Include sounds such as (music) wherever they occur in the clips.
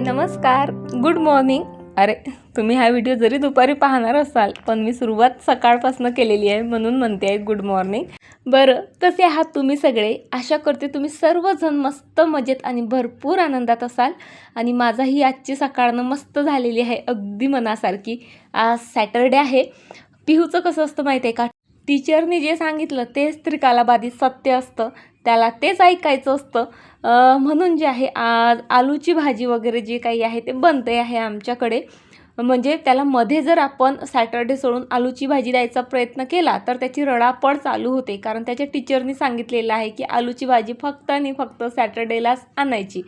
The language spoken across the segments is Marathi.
नमस्कार. गुड मॉर्निंग अरे तुम्ही हा व्हिडिओ जरी दुपारी पाहणार असाल पण मी सुरुवात सकाळपासून केलेली आहे म्हणून म्हणते आहे गुड मॉर्निंग बरं कसे आहात तुम्ही सगळे. आशा करते तुम्ही सर्वजण मस्त मजेत आणि भरपूर आनंदात असाल. आणि माझाही आजची सकाळनं मस्त झालेली आहे अगदी मनासारखी. आज सॅटरडे आहे. पिहूचं कसं असतं माहीत आहे का? टीचरने जे सांगितलं तेच त्रिकालाबाधित सत्य असतं. त्याला तेच ऐकायचं असतं. म्हणून जे आहे आज आलूची भाजी वगैरे जे काही आहे ते बनते आहे आमच्याकडे. म्हणजे त्याला मध्ये जर आपण सॅटर्डे सोडून आलूची भाजी द्यायचा प्रयत्न केला तर त्याची रडापड चालू होते. कारण त्याच्या टीचरनी सांगितलेलं आहे की आलूची भाजी फक्त आणि फक्त सॅटर्डेलाच आणायची.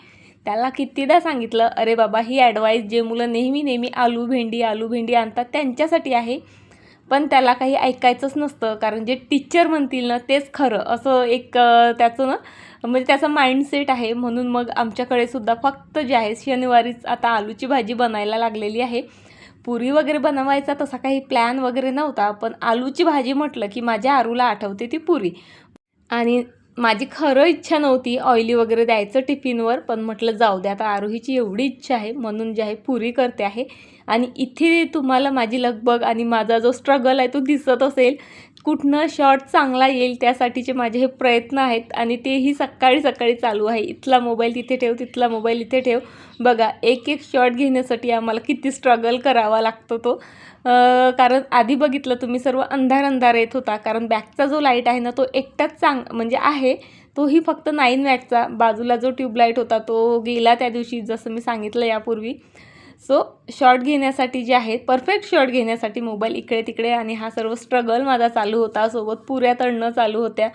त्याला कितीदा सांगितलं अरे बाबा ही ॲडवाईस जे मुलं नेहमी नेहमी आलू भेंडी आलू भेंडी आणतात त्यांच्यासाठी आहे. पण त्याला काही ऐकायचंच नसतं. कारण जे टीचर म्हणतील ना तेच खरं. असं एक त्याचं ना म्हणजे त्याचा माइंडसेट आहे. म्हणून मग आमच्याकडे सुद्धा फक्त जे आहे शनिवारीच आता आलूची भाजी बनायला लागलेली आहे. पुरी वगैरे बनवायचा तसा काही प्लॅन वगैरे नव्हता. पण आलूची भाजी म्हटलं की माझ्या आरूला आठवते ती पुरी. आणि माझी खरं इच्छा नव्हती ऑइली वगैरे द्यायचं टिफिनवर पण म्हटलं जाऊ दे आता आरोहीची एवढी इच्छा आहे. म्हणून जे आहे पुरी करते आहे. आणि इथे तुम्हाला माझी लगबग आणि माझा जो स्ट्रगल आहे तो दिसत असेल. कुठनं शॉर्ट चांगला येईल त्यासाठीचे माझे हे प्रयत्न आहेत आणि तेही सकाळी सकाळी चालू आहे. इथला मोबाईल तिथे ठेव तिथला मोबाईल इथे ठेव. बघा एक एक शॉर्ट घेण्यासाठी आम्हाला किती स्ट्रगल करावा लागतो तो. कारण आधी बघितलं तुम्ही सर्व अंधार अंधार येत होता. कारण बॅकचा जो लाइट आहे ना तो एकटाच चांग म्हणजे आहे. तोही फक्त नाईन वॅटचा बाजूला जो ट्यूबलाईट होता तो गेला त्या दिवशी जसं मी सांगितलं यापूर्वी. सो शॉर्ट घेण्यासाठी जे आहे परफेक्ट शॉर्ट घेण्यासाठी मोबाईल इकडे तिकडे आणि हा सर्व स्ट्रगल माझा चालू होता. सोबत पुऱ्या तळणं चालू होत्या.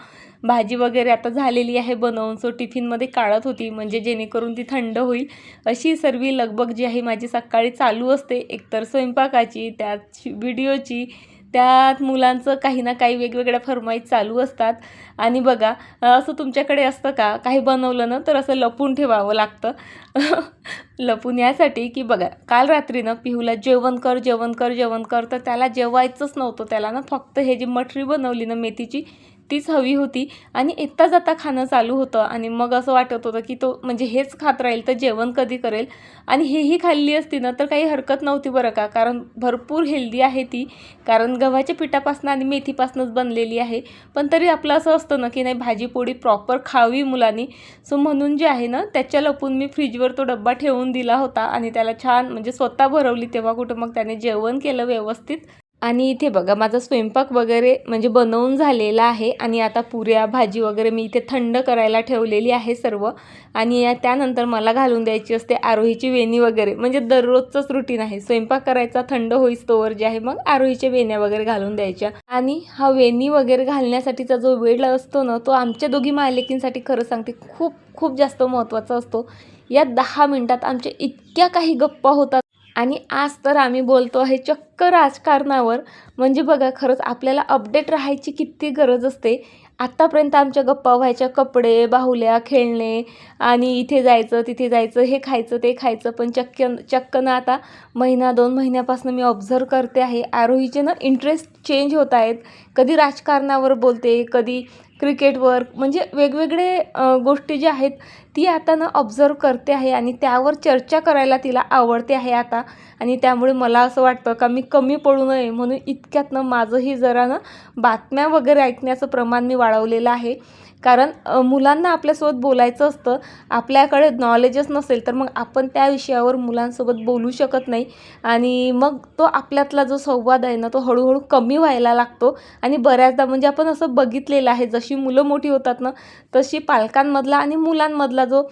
भाजी वगैरे आता झालेली आहे बनवून. सो टिफिनमध्ये काढत होती. म्हणजे जेणेकरून ती थंड होईल. अशी सर्व लगबग जी आहे माझी सकाळी चालू असते. एकतर स्वयंपाकाची त्यात व्हिडिओची त्यात मुलांचं काही ना काही वेगवेगळ्या फरमाईश चालू असतात. आणि बघा असं तुमच्याकडे असतं का? काही बनवलं ना तर असं लपून ठेवावं लागतं. (laughs) लपून यासाठी की बघा काल रात्रीनं पिहूला जेवण कर जेवण कर जेवण कर तर त्याला जेवायचंच नव्हतं. त्याला ना फक्त हे जी मठरी बनवली ना मेथीची तीच हवी होती आणि येता जाता खाणं चालू होतं आणि मग असं वाटत होतं की तो म्हणजे हेच खात राहील तर जेवण कधी करेल. आणि हेही खाल्ली असती ना तर काही हरकत नव्हती बरं का. कारण भरपूर हेल्दी आहे ती. कारण गव्हाच्या पिठापासून आणि मेथीपासूनच बनलेली आहे. पण तरी आपलं असं असतं ना की नाही भाजी पोळी प्रॉपर खावी मुलांनी. सो म्हणून जे आहे ना त्याच्या लपून मी फ्रीजवर तो डब्बा ठेवून दिला होता आणि त्याला छान म्हणजे स्वतः भरवली तेव्हा कुठं मग त्याने जेवण केलं व्यवस्थित. आणि इथे बघा माझा स्वयंपाक वगैरे म्हणजे बनवून झालेला आहे आणि आता पुऱ्या भाजी वगैरे मी इथे थंड करायला ठेवलेली आहे सर्व. आणि त्यानंतर मला घालून द्यायची असते आरोहीची वेणी वगैरे. म्हणजे दररोजचंच रुटीन आहे. स्वयंपाक करायचा थंड होईस तोवर जे आहे मग आरोहीच्या वेण्या वगैरे घालून द्यायच्या. आणि हा वेणी वगैरे घालण्यासाठीचा जो वेळ असतो ना तो आमच्या दोघी मायलेकींसाठी खरं सांगते खूप खूप जास्त महत्त्वाचा असतो. या दहा मिनटात आमच्या इतक्या काही गप्पा होतात. आणि आज तर आम्ही बोलतो आहे चक्क राजकारणावर. म्हणजे बघा खरंच आपल्याला अपडेट राहायची किती गरज असते. आत्तापर्यंत आमच्या गप्पा व्हायच्या कपडे बाहुल्या खेळणे आणि इथे जायचं तिथे जायचं हे खायचं ते खायचं. पण चक्क चक्क ना आता महिना दोन महिन्यापासून मी ऑब्झर्व करते आहे. आरोहीचे ना इंटरेस्ट चेंज होत आहेत. कधी राजकारणावर बोलते कधी क्रिकेटवर म्हणजे वेगवेगळे गोष्टी ज्या आहेत ती आता ना ऑब्झर्व करते आहे आणि त्यावर चर्चा करायला तिला आवडते आहे आता. आणि त्यामुळे मला असं वाटतं का मी कमी पडू नये म्हणून इतक्यात ना माझंही जरा ना बातम्या वगैरे ऐकण्याचं प्रमाण मी वाढवलेलं आहे. कारण मुलांना आपल्यासोबत बोलायचं असतं आपल्याकडे नॉलेजच नसेल तर मग आपण त्या विषयावर मुलांसोबत बोलू शकत नाही. आणि मग तो आपल्यातला जो संवाद आहे ना तो हळूहळू कमी व्हायला लागतो. आणि बऱ्याचदा म्हणजे आपण असं बघितलेलं आहे जशी मुलं मोठी होतात ना तशी पालकांमधला आणि मुलांमधला जो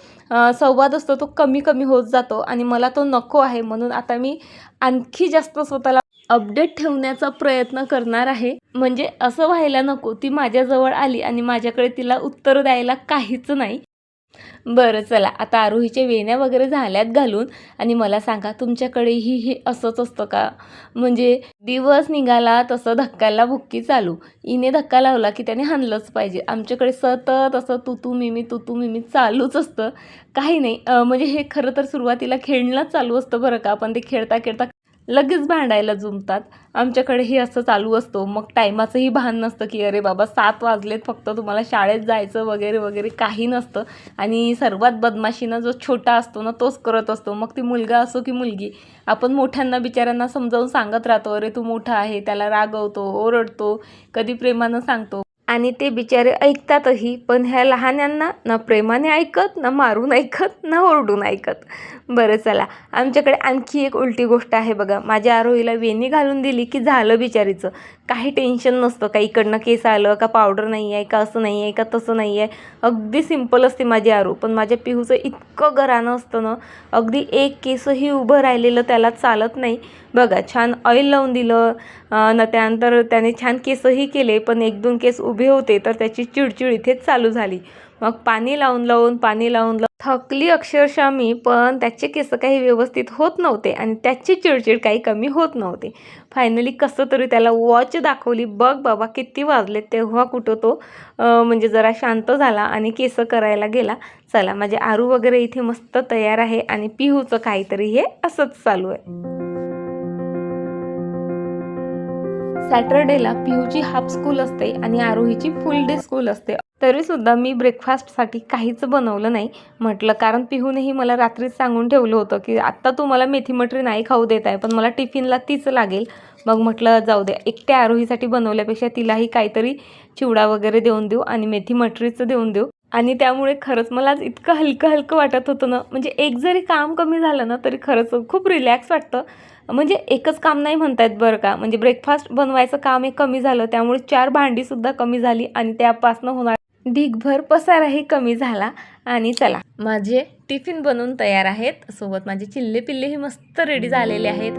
संवाद असतो तो कमी कमी होत जातो. आणि मला तो नको आहे म्हणून आता मी आणखी जास्त स्वतःला अपडेट ठेवण्याचा प्रयत्न करणार आहे. म्हणजे असं व्हायला नको ती माझ्याजवळ आली आणि माझ्याकडे तिला उत्तर द्यायला काहीच नाही. बरं चला आता आरोहीच्या वेण्या वगैरे झाल्यात घालून आणि मला सांगा तुमच्याकडेही हे असंच असतं का? म्हणजे दिवस निघाला तसं धक्काला भुक्की चालू. इने धक्का लावला की त्याने हाणलंच पाहिजे. आमच्याकडे सतत असं तुतू मिमी तुतू मिमी चालूच असतं. काही नाही म्हणजे हे खरं तर सुरुवातीला खेळणंच चालू असतं बरं का? आपण ते खेळता खेळता लगेच भांडायला जुंपतात आमच्याकडेही असं चालू असतो. मग टायमाचंही भान नसतं की अरे बाबा सात वाजलेत फक्त तुम्हाला शाळेत जायचं वगैरे वगैरे काही नसतं. आणि सर्वात बदमाशीनं जो छोटा असतो ना तोच करत असतो. मग ती मुलगा असो की मुलगी आपण मोठ्यांना बिचाऱ्यांना समजावून सांगत राहतो अरे तू मोठा आहे त्याला रागवतो ओरडतो कधी प्रेमानं सांगतो. आणि ते बिचारे ऐकतातही पण ह्या लहान्यांना ना प्रेमाने ऐकत ना मारून ऐकत ना ओरडून ऐकत. बरं चला. आमच्याकडे आणखी एक उलटी गोष्ट आहे बघा. माझ्या आरोहीला वेणी घालून दिली की झालं बिचारीचं. काही टेन्शन नसतं. का इकडनं केस आलं का पावडर नाही आहे का असं नाही आहे का तसं नाही आहे अगदी सिंपल असते माझी आरू. पण माझ्या पिहूचं इतकं घरानं असतं ना अगदी एक केसही उभं राहिलेलं त्याला चालत नाही. बघा छान ऑइल लावून दिलं न ना त्यानंतर त्याने छान केसही केले पण एक दोन केस उभे होते तर त्याची चिडचिड इथेच चालू झाली. मग पाणी लावून लावून पाणी लावून लावून. थकली अक्षरशः मी पण त्याचे केस काही व्यवस्थित होत नव्हते आणि त्याची चिडचिड काही कमी होत नव्हते. फायनली कसं तरी त्याला वॉच दाखवली. बघ बाबा किती वाजले तेव्हा कुठं तो म्हणजे जरा शांत झाला आणि केस करायला गेला. चला माझे आरू वगैरे इथे मस्त तयार आहे आणि पिहूचं काहीतरी हे असंच चालू आहे. सॅटरडेला पिहूची हाफ स्कूल असते आणि आरोहीची फुल डे स्कूल असते. तरीसुद्धा मी ब्रेकफास्टसाठी काहीच बनवलं नाही. म्हटलं कारण पिहूनही मला रात्रीच सांगून ठेवलं होतं की आत्ता तू मला मेथी मटरी नाही खाऊ देत आहे पण मला टिफिनला तीच लागेल. मग म्हटलं जाऊ दे एकट्या आरोहीसाठी बनवल्यापेक्षा तिलाही काहीतरी चिवडा वगैरे देऊन देऊ आणि मेथी मटरीचं देऊन देऊ. आणि त्यामुळे खरंच मला आज इतकं हलकं हलकं वाटत होतं ना म्हणजे एक जरी काम कमी झालं ना तरी खरंच खूप रिलॅक्स वाटतं. म्हणजे एकच काम नाही म्हणतायत बरं का म्हणजे ब्रेकफास्ट बनवायचं काम हे कमी झालं त्यामुळे चार भांडीसुद्धा कमी झाली आणि त्यापासनं होणार ढीगभर पसाराही कमी झाला आणि चला. माझे टिफिन बनवून तयार आहेत. सोबत माझे चिल्ले पिल्लेही मस्त रेडी झालेले आहेत.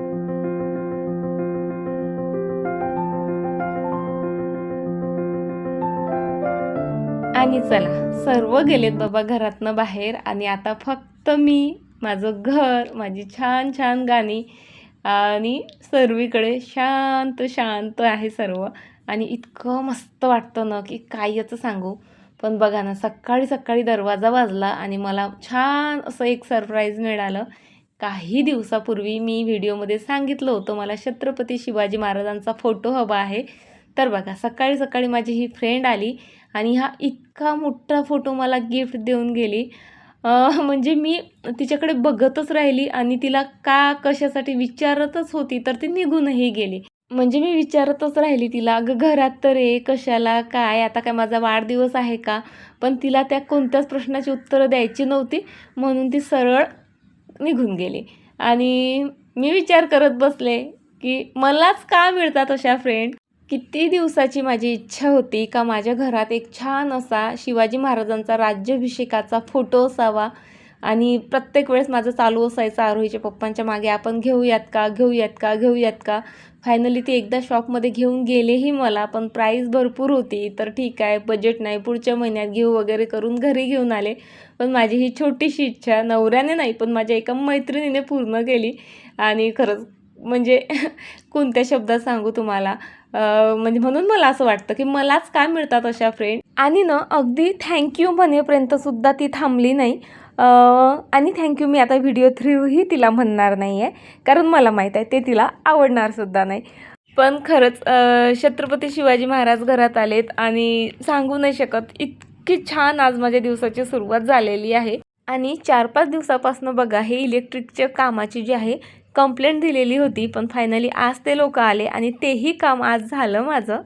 आणि चला. सर्व गेलेत बाबा घरातनं बाहेर आणि आता फक्त मी माझं घर माझी छान छान गाणी आणि सर्वीकडे शांत शांत आहे सर्व. आणि इतकं मस्त वाटतं ना की काय याचं सांगू. पण बघा ना सकाळी सकाळी दरवाजा वाजला आणि मला छान असं एक सरप्राईज मिळालं. काही दिवसापूर्वी मी व्हिडिओमध्ये सांगितलं होतं मला छत्रपती शिवाजी महाराजांचा फोटो हवा आहे. तर बघा सकाळी सकाळी माझी ही फ्रेंड आली आणि हा इतका मोठा फोटो मला गिफ्ट देऊन गेली. म्हणजे मी तिच्याकडे बघतच राहिली आणि तिला का कशासाठी विचारतच होती तर ती निघूनही गेली. म्हणजे मी विचारतच राहिली तिला अगं घरात तर आहे कशाला काय आता काय माझा वाढदिवस आहे का? पण तिला त्या कोणत्याच प्रश्नाची उत्तरं द्यायची नव्हती म्हणून ती सरळ निघून गेली. आणि मी विचार करत बसले की मलाच का मिळतात अशा फ्रेंड किती दिवसाची माझी इच्छा होती का माझ्या घरात एक छान असा शिवाजी महाराजांचा राज्याभिषेकाचा फोटो असावा आणि प्रत्येक वेळेस माझं चालू असायचं आरोहीच्या पप्पांच्या मागे आपण घेऊयात का? घेऊयात का? घेऊयात का? फायनली ती एकदा शॉपमध्ये घेऊन गेलेही मला पण प्राईस भरपूर होती. तर ठीक आहे बजेट नाही पुढच्या महिन्यात घेऊ वगैरे करून घरी घेऊन आले. पण माझी ही छोटीशी इच्छा नवऱ्याने नाही पण माझ्या एका मैत्रिणीने पूर्ण केली. आणि खरंच म्हणजे (laughs) कोणत्या शब्दात सांगू तुम्हाला? म्हणजे म्हणून मला असं वाटतं की मलाच काय मिळतात अशा फ्रेंड आणि ना अगदी थँक्यू म्हणेपर्यंत सुद्धा ती थांबली नाही. आणि थँक्यू मी आता व्हिडिओ थ्रूही तिला म्हणणार नाही आहे कारण मला माहीत आहे ते तिला आवडणार सुद्धा नाही. पण खरंच छत्रपती शिवाजी महाराज घरात आलेत आणि सांगू नाही शकत इतकी छान आज माझ्या दिवसाची सुरुवात झालेली आहे. आणि चार पाच दिवसापासून बघा हे इलेक्ट्रिकच्या कामाची जी आहे कंप्लेंट दिलेली होती पण फायनली आज ते लोक आले आणि तेही काम आज झालं माझं.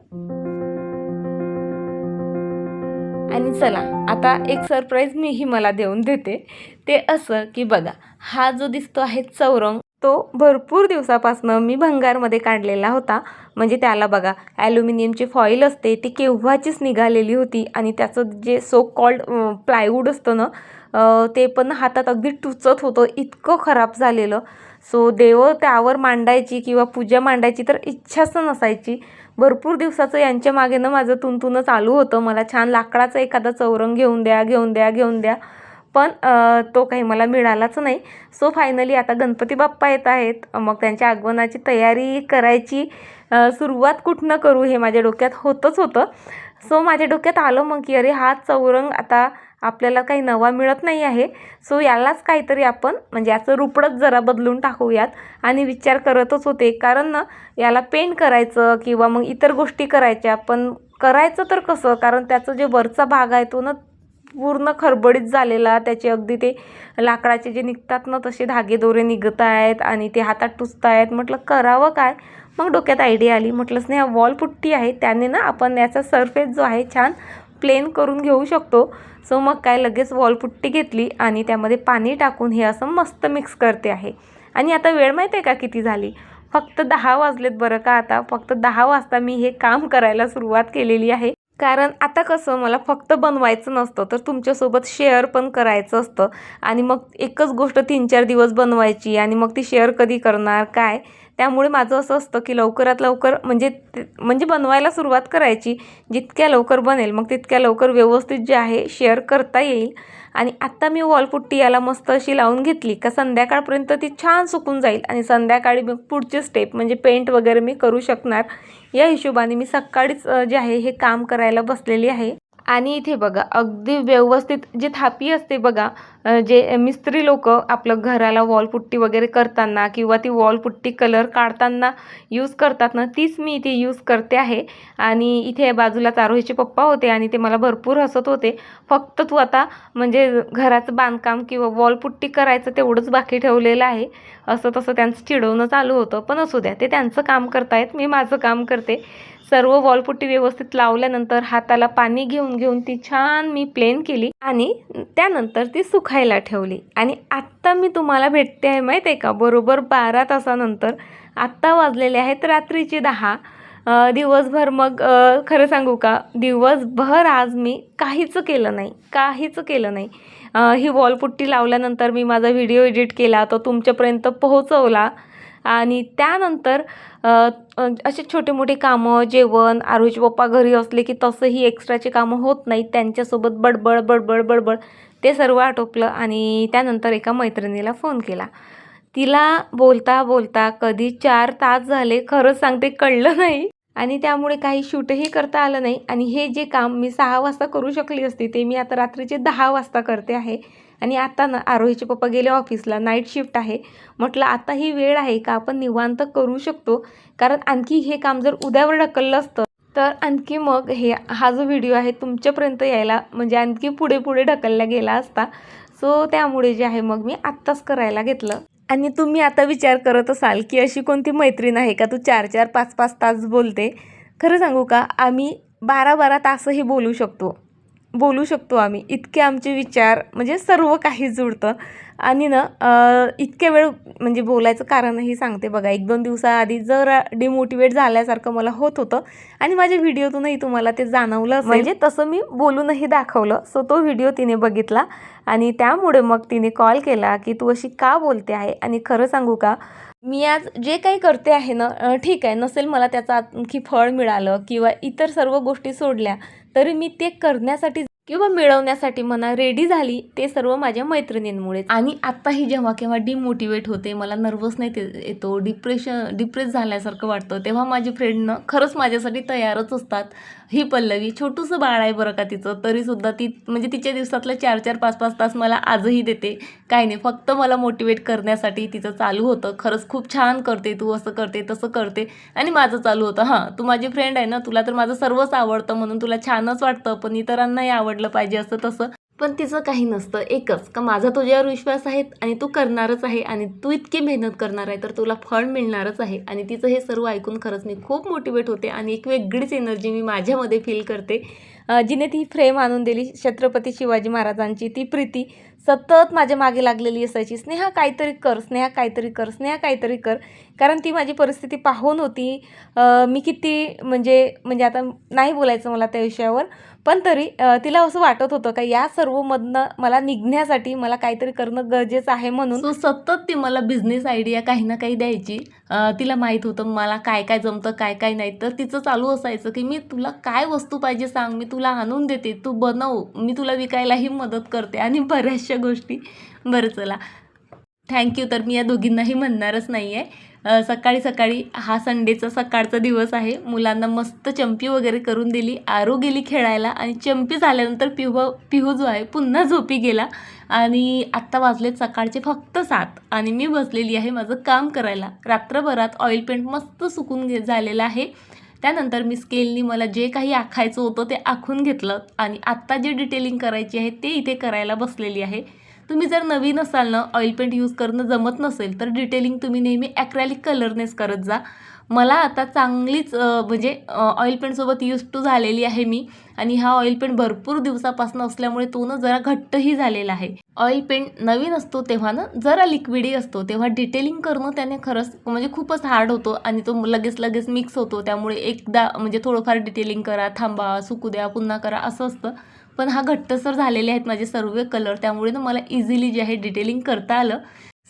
आणि चला आता एक सरप्राईज मीही मला देऊन देते. ते असं की बघा हा जो दिसतो आहे चौरंग तो भरपूर दिवसापासून मी भंगारमध्ये काढलेला होता. म्हणजे त्याला बघा ॲल्युमिनियमची फॉईल असते ती केव्हाचीच निघालेली होती आणि त्याचं जे सो कॉल्ड प्लायवूड असतं ना ते पण हातात अगदी टुचत होतं इतकं खराब झालेलं. सो देव त्यावर मांडायची किंवा पूजा मांडायची तर इच्छाच नसायची. भरपूर दिवसाचं यांच्या मागेनं माझं तुंतुनं चालू होतं. मला छान लाकडाचं एखादा चौरंग घेऊन द्या घेऊन द्या घेऊन द्या. पण तो काही मला मिळालाच नाही. सो फायनली आता गणपती बाप्पा येत आहेत. मग त्यांच्या आगमनाची तयारी करायची सुरुवात कुठनं करू हे माझ्या डोक्यात होतंच होतं. सो माझ्या डोक्यात आलं मग की अरे हा चौरंग आता आपल्याला काही नवा मिळत नाही आहे. सो यालाच काहीतरी आपण म्हणजे याचं रुपडच जरा बदलून टाकूयात. आणि विचार करतच होते कारण ना याला पेंट करायचं किंवा मग इतर गोष्टी करायच्या पण करायचं तर कसं? कारण त्याचं जे वरचा भाग आहे तो ना पूर्ण खरबडीत झालेला. त्याचे अगदी ते लाकडाचे जे निघतात ना तसे धागे दोरे निघत आहेत आणि ते हातात टुचत आहेत म्हटलं करावं काय? मग डोक्यात आयडिया आली. म्हटलंच नाही हा वॉल पुट्टी आहे. त्याने ना आपण याचा सरफेस जो आहे छान प्लेन करून घेऊ शकतो. सो मग काय लगेच वॉल पुट्टी घेतली आणि त्यामध्ये पाणी टाकून हे असं मस्त मिक्स करते आहे. आणि आता वेळ माहीत आहे का किती झाली? फक्त दहा वाजलेत बरं का आता? फक्त दहा वाजता मी हे काम करायला सुरुवात केलेली आहे. कारण आता कसं मला फक्त बनवायचं नसतं तर तुमच्यासोबत शेअर पण करायचं असतं. आणि मग एकच गोष्ट तीन चार दिवस बनवायची आणि मग ती शेअर कधी करणार काय? त्यामुळे माझं असं असतं की लवकरात लवकर म्हणजे म्हणजे बनवायला सुरुवात करायची जितक्या लवकर बनेल मग तितक्या लवकर व्यवस्थित जे आहे शेअर करता येईल. आणि आत्ता मी वॉलपुट्टी याला मस्त अशी लावून घेतली का संध्याकाळपर्यंत ती छान सुकून जाईल. आणि संध्याकाळी मग पुढचे स्टेप म्हणजे पेंट वगैरे मी करू शकणार. या हिशोबाने मी सकाळीच जे आहे हे काम करायला बसलेली आहे. आणि इथे बघा अगदी व्यवस्थित जे थापी असते बघा जे मिस्त्री लोक आपलं घराला वॉलपुट्टी वगैरे करताना किंवा ती वॉलपुट्टी कलर काढताना यूज करतात ना तीच मी इथे यूज करते आहे. आणि इथे बाजूला चारोहीचे पप्पा होते आणि ते मला भरपूर हसत होते. फक्त तू आता म्हणजे घराचं बांधकाम किंवा वॉलपुट्टी करायचं तेवढंच बाकी ठेवलेलं आहे. असं तसं त्यांचं चिडवणं चालू होतं पण असू द्या ते त्यांचं काम करतायत मी माझं काम करते. सर्व वॉलपुट्टी व्यवस्थित लावल्यानंतर हाताला पाणी घेऊन घेऊन ती छान मी प्लेन केली आणि त्यानंतर ती सुखायला ठेवली. आणि आत्ता मी तुम्हाला भेटते आहे माहीत आहे का? बरोबर बारा तासानंतर. आत्ता वाजलेले आहेत रात्रीचे दहा. दिवसभर मग खरं सांगू का? दिवसभर आज मी काहीच केलं नाही. काहीच केलं नाही. ही वॉलपुट्टी लावल्यानंतर मी माझा व्हिडिओ एडिट केला तो तुमच्यापर्यंत पोहोचवला. आणि त्यानंतर असे छोटे मोठे कामं जेवण आरोज पप्पा घरी असले की तसंही एक्स्ट्राचे कामं होत नाहीत. त्यांच्यासोबत बडबड बडबड बडबड ते सर्व आटोपलं आणि त्यानंतर एका मैत्रिणीला फोन केला. तिला बोलता बोलता कधी चार तास झाले खरंच सांगते कळलं नाही. आणि त्यामुळे काही शूटही करता आलं नाही. आणि हे जे काम मी सहा वाजता करू शकली असती ते मी आता रात्रीचे दहा वाजता करते आहे. आणि आता ना आरोहीचे पप्पा गेले ऑफिसला नाईट शिफ्ट आहे. म्हटलं आता ही वेळ आहे का आपण निवांत करू शकतो? कारण आणखी हे काम जर उद्यावर ढकललं असतं तर आणखी मग हे हा जो व्हिडिओ आहे तुमच्यापर्यंत यायला म्हणजे आणखी पुढे पुढे ढकलला गेला असता. सो त्यामुळे जे आहे मग मी आत्ताच करायला घेतलं. आणि तुम्ही आता विचार करत असाल की अशी कोणती मैत्रीण आहे का? तू चार चार पाच पाच तास बोलते. खरं सांगू का? आम्ही बारा बारा तासही बोलू शकतो. बोलू शकतो आम्ही. इतके आमचे विचार म्हणजे सर्व काही जुळतं. आणि ना इतक्या वेळ म्हणजे बोलायचं कारणही सांगते बघा. एक दोन दिवसाआधी जरा डिमोटिवेट झाल्यासारखं मला होत होतं. आणि माझ्या व्हिडिओतूनही तुम्हाला ते जाणवलं म्हणजे तसं मी बोलूनही दाखवलं. सो तो व्हिडिओ तिने बघितला. आणि त्यामुळे मग तिने कॉल केला की तू अशी का बोलते आहे? आणि खरं सांगू का? मी आज जे काही करते आहे ना ठीक आहे. नसेल मला त्याचं आणखी फळ मिळालं किंवा इतर सर्व गोष्टी सोडल्या तरी मी ते करण्यासाठी किंवा मिळवण्यासाठी म्हणा रेडी झाली ते सर्व माझ्या मैत्रिणींमुळे आणि आत्ताही जेव्हा केव्हा डिमोटिवेट होते मला नर्वसनेस येतो डिप्रेशन डिप्रेस झाल्यासारखं वाटतं तेव्हा माझी फ्रेंडनं खरंच माझ्यासाठी तयारच असतात. ही पल्लवी छोटूसं बाळ आहे बरं का तिचं तरीसुद्धा ती म्हणजे तिच्या दिवसातलं चार चार पाच पाच तास मला आजही देते. काही नाही फक्त मला मोटिवेट करण्यासाठी तिचं चालू होतं. खरंच खूप छान करते तू असं करते तसं करते आणि माझं चालू होतं. हां तू माझी फ्रेंड आहे ना तुला तर माझं सर्वच आवडतं म्हणून तुला छानच वाटतं पण इतरांनाही आवडतं आवडलं पाहिजे असं तसं. पण तिचं काही नसतं एकच. का माझा तुझ्यावर विश्वास आहे आणि तू करणारच आहे आणि तू इतकी मेहनत करणार आहे तर तुला फळ मिळणारच आहे. आणि तिचं हे सर्व ऐकून खरंच मी खूप मोटिवेट होते आणि एक वेगळीच एनर्जी मी माझ्यामध्ये फील करते. जिने ती फ्रेम आणून दिली छत्रपती शिवाजी महाराजांची ती प्रीती. सतत माझ्या मागे लागलेली असायची स्नेहा काहीतरी कर स्नेहा काहीतरी कर स्नेहा काहीतरी कर. कारण ती माझी परिस्थिती पाहून होती. मी किती म्हणजे म्हणजे आता नाही बोलायचं मला त्या विषयावर पण तरी तिला असं वाटत होतं का या सर्वमधनं मला निघण्यासाठी मला काहीतरी करणं गरजेचं आहे म्हणून सो सतत ती मला बिझनेस आयडिया काही ना काही द्यायची. तिला माहीत होतं मला काय काय जमतं काय काय नाही. तर तिचं चालू असायचं की मी तुला काय वस्तू पाहिजे सांग मी तुला आणून देते तू बनव मी तुला विकायलाही मदत करते. आणि बऱ्याचशा गोष्टी. बरं चला. थँक्यू तर मी या दोघींनाही म्हणणारच नाही आहे सकाळी सकाळी हा संडेचा सकाळचा दिवस आहे. मुलांना मस्त चंपी वगैरे करून दिली. आरू गेली खेळायला आणि चंपी झाल्यानंतर पिहू पिहू जो आहे पुन्हा झोपी गेला. आणि आत्ता वाजलेत सकाळचे फक्त सात आणि मी बसलेली आहे माझं काम करायला. रात्रभरात ऑइल पेंट मस्त सुकून घे झालेलं आहे. त्यानंतर मी स्केलनी मला जे काही आखायचं होतं ते आखून घेतलं आणि आत्ता जे डिटेलिंग करायची आहे ते इथे करायला बसलेली आहे. तुम्ही जर नवीन असाल ना ऑइल पेंट यूज करणं जमत नसेल तर डिटेलिंग तुम्ही नेहमी ॲक्रॅलिक कलरनेच करत जा. मला आता चांगलीच म्हणजे ऑइल पेंटसोबत यूज टू झालेली आहे मी. आणि हा ऑइल पेंट भरपूर दिवसापासून असल्यामुळे तो ना जरा घट्टही झालेला आहे. ऑइल पेंट नवीन असतो तेव्हा ना जरा लिक्विडी असतो. तेव्हा डिटेलिंग करणं त्याने खरंच म्हणजे खूपच हार्ड होतो आणि तो लगेच लगेच मिक्स होतो. त्यामुळे एकदा म्हणजे थोडंफार डिटेलिंग करा थांबा सुकू द्या पुन्हा करा असं असतं. पण हा घट्टसर झालेले आहेत माझे सर्व कलर त्यामुळे ना मला इझिली जे आहे डिटेलिंग करता आलं.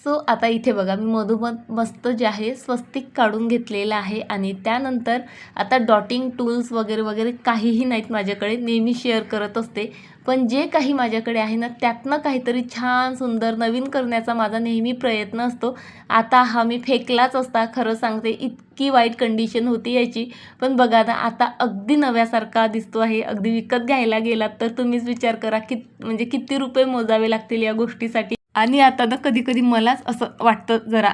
सो आता इथे बघा मी मधोमध मस्त जे आहे स्वस्तिक काढून घेतलेलं आहे आणि त्यानंतर आता डॉटिंग टूल्स वगैरे वगैरे काहीही नाहीत माझ्याकडे नेहमी शेअर करत असते. पण जे काही माझ्याकडे आहे ना त्यातनं काहीतरी छान सुंदर नवीन करण्याचा माझा नेहमी प्रयत्न असतो. आता हा मी फेकलाच असता खरं सांगते इतकी वाईट कंडिशन होती याची. पण बघा ना आता अगदी नव्यासारखा दिसतो आहे अगदी विकत घ्यायला गेलात तर तुम्हीच विचार करा कित म्हणजे किती रुपये मोजावे लागतील या गोष्टीसाठी. आणि आता ना कधी कधी मलाच असं वाटतं जरा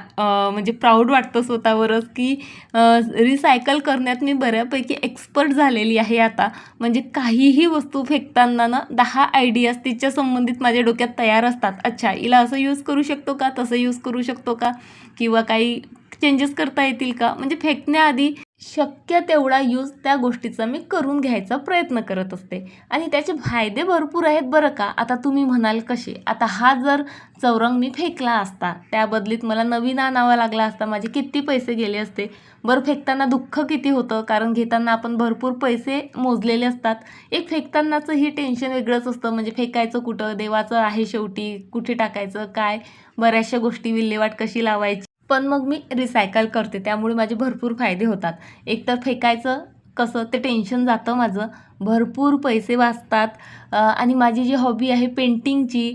म्हणजे प्राऊड वाटतं स्वतःवरच की रिसायकल करण्यात मी बऱ्यापैकी एक्सपर्ट झालेली आहे आता. म्हणजे काहीही वस्तू फेकताना ना दहा आयडियाज तिच्या संबंधित माझ्या डोक्यात तयार असतात. अच्छा हिला असं यूज करू शकतो का? तसं यूज करू शकतो का? किंवा काही चेंजेस करता येतील का? म्हणजे फेकण्याआधी शक्य तेवढा यूज त्या गोष्टीचा मी करून घ्यायचा प्रयत्न करत असते. आणि त्याचे फायदे भरपूर आहेत बरं का. आता तुम्ही म्हणाल कसे? आता हा जर चौरंग मी फेकला असता त्या बदलीत मला नवीन आणावा लागला असता माझे किती पैसे गेले असते. बरं फेकताना दुःख किती होतं? कारण घेताना आपण भरपूर पैसे मोजलेले असतात. एक फेकतानाचं ही टेन्शन वेगळंच असतं. म्हणजे फेकायचं कुठं? देवाचं आहे शेवटी कुठे टाकायचं? काय? बऱ्याचशा गोष्टी विल्हेवाट कशी लावायची? पण मग मी रिसायकल करते. त्यामुळे माझे भरपूर फायदे होतात. एकतर फेकायचं कसं ते टेन्शन जातं माझं. भरपूर पैसे वाचतात. आणि माझी जी हॉबी आहे पेंटिंगची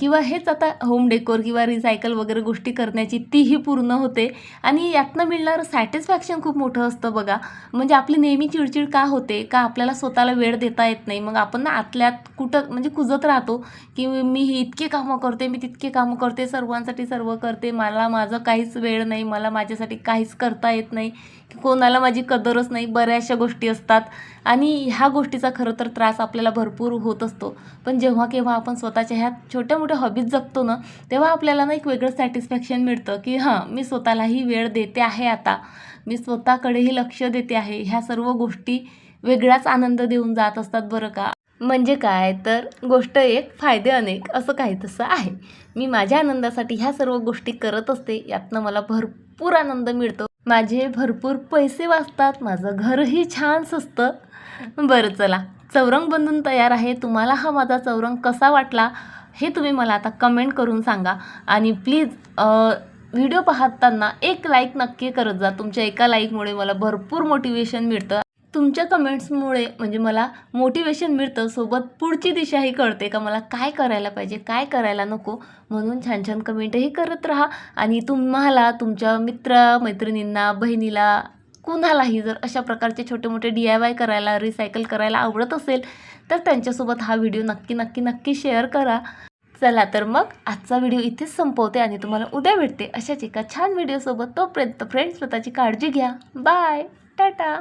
किंवा हेच आता होम डेकोर किंवा रिसायकल वगैरे गोष्टी करण्याची तीही पूर्ण होते. आणि यातनं मिळणारं सॅटिस्फॅक्शन खूप मोठं असतं बघा. म्हणजे आपली नेहमी चिडचिड का होते? का आपल्याला स्वतःला वेळ देता येत नाही? मग आपण ना आतल्यात कुठं म्हणजे कुजत राहतो की मी ही कामं करते मी तितके कामं करते सर्वांसाठी सर्व करते मला माझं काहीच वेळ नाही मला माझ्यासाठी काहीच करता येत नाही की कोणाला माझी कदरच नाही बऱ्याचशा गोष्टी असतात. आणि ह्या गोष्टीचा खरं तर त्रास आपल्याला भरपूर होत असतो. पण जेव्हा केव्हा आपण स्वतःच्या ह्या छोट्या मोठ्या हॉबीज जगतो ना तेव्हा आपल्याला ना एक वेगळं सॅटिस्फॅक्शन मिळतं की हां मी स्वतःलाही वेळ देते आहे आता. मी स्वतःकडेही लक्ष देते आहे. ह्या सर्व गोष्टी वेगळाच आनंद देऊन जात असतात बरं का? म्हणजे काय? तर गोष्ट एक फायदे अनेक असं काही तसं आहे. मी माझ्या आनंदासाठी ह्या सर्व गोष्टी करत असते यातनं मला भरपूर आनंद मिळतो. माझे भरपूर पैसे वाचतात माझं घरही छान सजतं बरं चला. चौरंग बनून तयार आहे. तुम्हाला हा माझा चौरंग कसा वाटला हे तुम्ही मला आता कमेंट करून सांगा. आणि प्लीज व्हिडिओ पाहताना एक लाईक नक्की करत जा. तुमच्या एका लाईकमुळे मला भरपूर मोटिवेशन मिळतं. तुमच्या कमेंट्समुळे म्हणजे मला मोटिवेशन मिळतं. सोबत पुढची दिशाही कळते का मला काय करायला पाहिजे काय करायला नको. म्हणून छान छान कमेंटही करत राहा. आणि तुम्हाला तुमच्या मित्र मैत्रिणींना बहिणीला कुणालाही जर अशा प्रकारचे छोटे मोठे डी आय वाय करायला रिसायकल करायला आवडत असेल तर त्यांच्यासोबत हा व्हिडिओ नक्की नक्की नक्की शेअर करा. चला तर मग आजचा व्हिडिओ इथेच संपवते आणि तुम्हाला उद्या भेटते अशाच एका छान व्हिडिओसोबत तोपर्यंत फ्रेंड्स स्वतःची काळजी घ्या. बाय टाटा